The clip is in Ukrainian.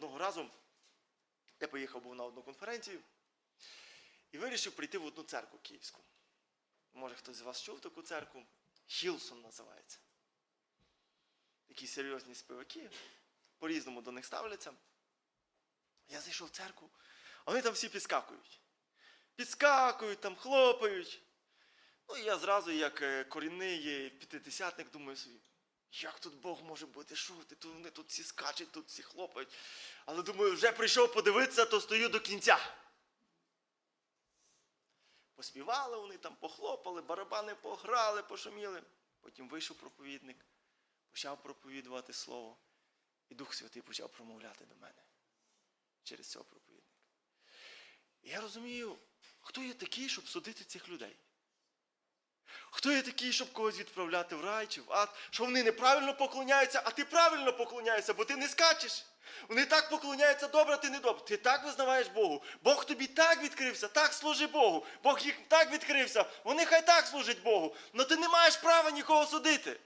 одного разу я поїхав був на одну конференцію і вирішив прийти в одну церкву київську. Може, хтось з вас чув таку церкву? Хілсон називається. Такі серйозні співаки, по-різному до них ставляться. Я зайшов в церкву, а вони там всі підскакують. Підскакують, там хлопають. Ну і я зразу, як е, корінний п'ятидесятник, думаю собі, як тут Бог може бути? Що ти? Тут вони тут всі скачуть, тут всі хлопають. Але думаю, вже прийшов подивитися, то стою до кінця. Поспівали вони там, похлопали, барабани пограли, пошуміли. Потім вийшов проповідник, почав проповідувати слово. І Дух Святий почав промовляти до мене через цього проповідника. І я розумію, хто є такий, щоб судити цих людей. Хто є такий, щоб когось відправляти в рай чи в ад, що вони неправильно поклоняються, а ти правильно поклоняєшся, бо ти не скачеш. Вони так поклоняються добре, ти не добре. Ти так визнаваєш Богу. Бог тобі так відкрився, так служи Богу. Бог їх так відкрився. Вони хай так служать Богу. але ти не маєш права нікого судити.